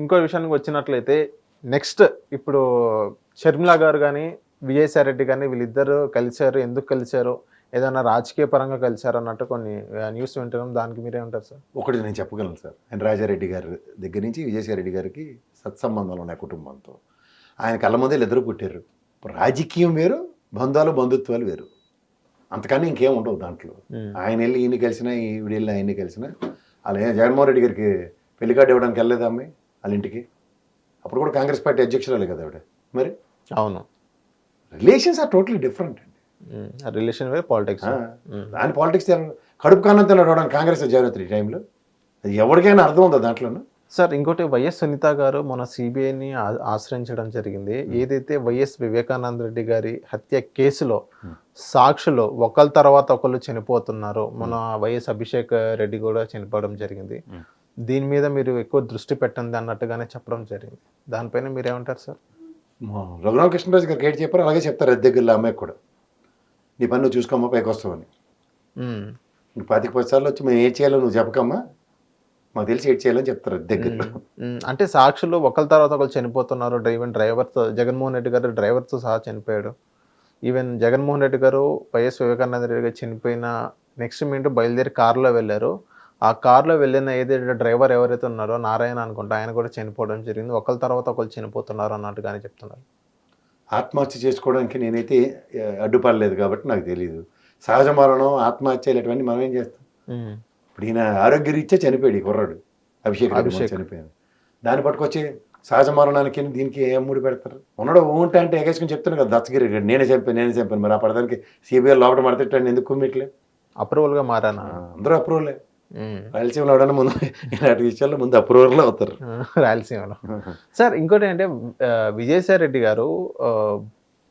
ఇంకో విషయానికి వచ్చినట్లయితే నెక్స్ట్ ఇప్పుడు షర్మిల గారు కానీ విజయసాయి రెడ్డి కానీ వీళ్ళిద్దరు కలిశారు. ఎందుకు కలిశారు? ఏదైనా రాజకీయ పరంగా కలిశారు అన్నట్టు కొన్ని న్యూస్ వింటున్నాం. దానికి మీరేమంటారు సార్? ఒకటి నేను చెప్పగలను సార్. ఆయన రాజారెడ్డి గారి దగ్గర నుంచి విజయసాయి రెడ్డి గారికి సత్సంబంధాలు ఉన్నాయి కుటుంబంతో. ఆయన కళ్ళ ముందే ఇద్దరు పుట్టారు. రాజకీయం వేరు బంధాలు బంధుత్వాలు వేరు. అంతకన్నా ఇంకేం ఉండవు దాంట్లో. ఆయన వెళ్ళి ఈయన కలిసినా ఈవిడ వెళ్ళి ఆయన్ని కలిసినా అలా జగన్మోహన్ రెడ్డి గారికి పెళ్ళి కార్డు ఇవ్వడానికి వెళ్ళలేదా అమ్మాయి? వాళ్ళ ఇంటికి అప్పుడు కూడా కాంగ్రెస్ పార్టీ అధ్యక్షురాలే కదా ఆవిడ. మరి? అవును. రిలేషన్స్ ఆర్ టోటలీ డిఫరెంట్ అండి రిలేషన్ వేరే పాలిటిక్స్ దాని పాలిటిక్స్ కడుపు కానంతలో రావడానికి కాంగ్రెస్ జాగ్రత్త ఈ టైంలో. అది ఎవరికైనా అర్థం ఉందా దాంట్లోనూ? సార్ ఇంకోటి వైఎస్ సునీత గారు మన సిబిఐని ఆశ్రయించడం జరిగింది. ఏదైతే వైఎస్ వివేకానంద రెడ్డి గారి హత్య కేసులో. సాక్షులు ఒకళ్ళ తర్వాత ఒకళ్ళు చనిపోతున్నారు మన వైఎస్ అభిషేక్ రెడ్డి కూడా చనిపోవడం జరిగింది. దీని మీద మీరు ఎక్కువ దృష్టి పెట్టండి అన్నట్టుగానే చెప్పడం జరిగింది. దానిపైన మీరు ఏమంటారు సార్? మా రఘురామకృష్ణరాజు గారికి ఏంటి చెప్పారు అలాగే చెప్తారు అద్దె దగ్గరలో అమ్మాయికి కూడా. నీ పని నువ్వు చూసుకోమ్మా పైకి వస్తావని. నువ్వు పాతిక పది సార్లు వచ్చి మేము ఏం చేయాలో నువ్వు చెప్పకమ్మా మాకు తెలిసి ఏం చేయాలని చెప్తారు అద్దె దగ్గర. ఉమ్, అంటే సాక్షులు ఒకళ్ళ తర్వాత ఒకళ్ళు చనిపోతున్నారు ఈవెన్ డ్రైవర్తో జగన్మోహన్ రెడ్డి గారు డ్రైవర్తో సహా చనిపోయాడు. ఈవెన్ జగన్మోహన్ రెడ్డి గారు వైఎస్ వివేకానంద రెడ్డి గారు చనిపోయిన నెక్స్ట్ మినిట్ బయలుదేరి కారులో వెళ్ళారు. ఆ కారులో వెళ్ళిన ఏదైతే డ్రైవర్ ఎవరైతే ఉన్నారో నారాయణ అనుకుంటా ఆయన కూడా చనిపోవడం జరిగింది. ఒకళ్ళ తర్వాత ఒకళ్ళు చనిపోతున్నారు అన్నట్టుగానే చెప్తున్నారు. ఆత్మహత్య చేసుకోవడానికి నేనైతే అడ్డుపడలేదు కాబట్టి నాకు తెలియదు సహజ మరణం ఆత్మహత్య ఇలాంటివన్నీ మనం ఏం చేస్తాం? ఇప్పుడు ఈయన ఆరోగ్యరీత్యా చనిపోయాడు ఈ కుర్రాడు. అభిషేక్. చనిపోయాడు. దాన్ని పట్టుకొచ్చి సహజ మరణానికి దీనికి ఏం ముడి పెడతారు? ఉన్నాడు ఊంటే అంటే ఎగేసుకుని చెప్తాను కదా రెడ్డి. నేనే చంపాను నేనే చంపాను. మరి ఆ పడదానికి సిబిఐ లోపల మడతెట్టాను ఎందుకు కుమ్మిట్లే? అప్రూవల్గా మారానా? అందరూ అప్రూవలే. రాయలసీమలో ఎవడన్నా ముందు ఇలాంటి విషయాల్లో ముందు అప్రూవల్లో అవుతారు. రాయలసీమలో. సార్ ఇంకోటి అంటే విజయసాయి రెడ్డి గారు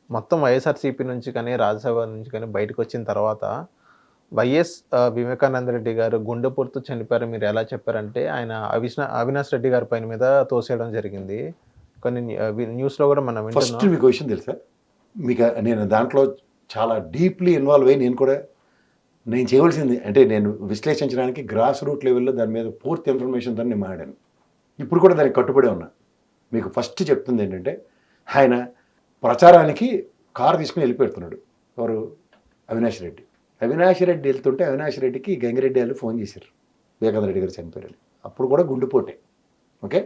మొత్తం వైఎస్ఆర్సీపీ నుంచి కానీ రాజ్యసభ నుంచి కానీ బయటకు వచ్చిన తర్వాత వైఎస్ వివేకానంద రెడ్డి గారు గుండెపోటుతో చనిపోయారు మీరు ఎలా చెప్పారంటే ఆయన అవిష్ణ అవినాష్ రెడ్డి గారి పైన మీద తోసేయడం జరిగింది. కొన్ని న్యూస్లో కూడా మనం ఫస్ట్ మీకు విషయం తెలుసా? మీకు నేను దాంట్లో చాలా డీప్లీ ఇన్వాల్వ్ అయ్యి నేను కూడా నేను చేయవలసింది అంటే నేను విశ్లేషించడానికి గ్రాస్ రూట్ లెవెల్లో దాని మీద పూర్తి ఇన్ఫర్మేషన్తో నేను మాడాను ఇప్పుడు కూడా దానికి కట్టుబడి ఉన్నా. మీకు ఫస్ట్ చెప్తుంది ఏంటంటే ఆయన ప్రచారానికి కారు తీసుకుని వెళ్ళిపెడుతున్నాడు ఎవరు? అవినాష్ రెడ్డి. అవినాష్ రెడ్డి వెళ్తుంటే అవినాష్ రెడ్డికి గంగిరెడ్డి వాళ్ళు ఫోన్ చేశారు. వివేకానంద రెడ్డి గారు చనిపోయారు అప్పుడు కూడా గుండెపోటే. ఓకే?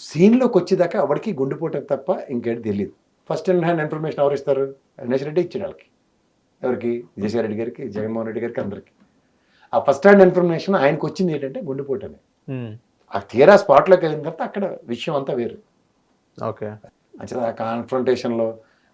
సీన్లోకి వచ్చేదాకా ఎవరికి గుండెపోటే తప్ప ఇంకేంటి తెలియదు ఫస్ట్ అండ్ హ్యాండ్ ఇన్ఫర్మేషన్ ఎవరు ఇస్తారు? అవినాష్ రెడ్డి ఇచ్చాడు వాళ్ళకి. ఎవరికి? విజయసాయి రెడ్డి గారికి జగన్మోహన్ రెడ్డి గారికి అందరికి. ఆ ఫస్ట్ హ్యాండ్ ఇన్ఫర్మేషన్ ఆయనకు వచ్చింది ఏంటంటే గుండెపోటు అని ఆ తీరా స్పాట్లోకి వెళ్ళిన తర్వాత అక్కడ విషయం అంతా వేరు. ఓకే. ఆ కాన్ఫ్రంటేషన్లో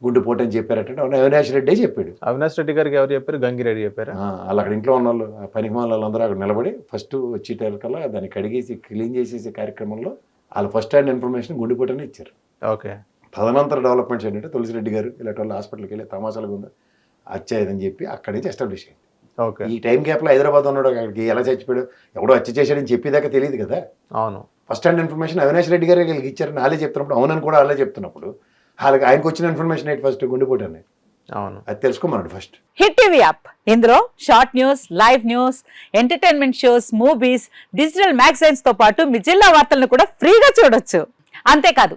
గుండెపోటు అని చెప్పారంటే అవును అవినాష్ రెడ్డే చెప్పాడు. అవినాష్ రెడ్డి గారికి ఎవరు చెప్పారు? గంగిరెడ్డి చెప్పారా? వాళ్ళు అక్కడ ఇంట్లో ఉన్న వాళ్ళు ఆ పనికి వాళ్ళందరూ అక్కడ నిలబడి ఫస్ట్ వచ్చేటకల్లా దాన్ని కడిగేసి క్లీన్ చేసేసే కార్యక్రమంలో వాళ్ళు ఫస్ట్ హ్యాండ్ ఇన్ఫర్మేషన్ గుండెపోటనే ఇచ్చారు. ఓకే. తదనంతర డెవలప్మెంట్స్ ఏంటంటే తులసిరెడ్డి గారు ఇలాంటి వాళ్ళు హాస్పిటల్కి వెళ్ళి తమాషాలుగా ఉందా అచ్చాయదని చెప్పి అక్కడి నుంచి ఎస్టాబ్లిష్ అయింది. ఓకే. ఈ టైం గ్యాప్లో హైదరాబాద్ ఉన్నాడు అక్కడికి ఎలా చచ్చిపోయాడు ఎవడో హత్య చేశాడని చెప్పేదాకా తెలియదు కదా. అవును. First hand information Avinash Reddy గారు వీళ్ళకి ఇచ్చారని వాళ్ళే చెప్తున్నప్పుడు అవునని కూడా వాళ్ళే చెప్తున్నప్పుడు వాళ్ళకి ఆయనకు వచ్చిన ఇన్ఫర్మేషన్ ఏంటి ఫస్ట్? గుండెపోటు అని అవును. అది తెలుసుకోమన్నాడు ఫస్ట్. Hit TV app. ఇందులో short news live news entertainment shows movies digital మ్యాగజైన్స్తో పాటు మీ జిల్లా వార్తలను కూడా ఫ్రీగా చూడొచ్చు. అంతేకాదు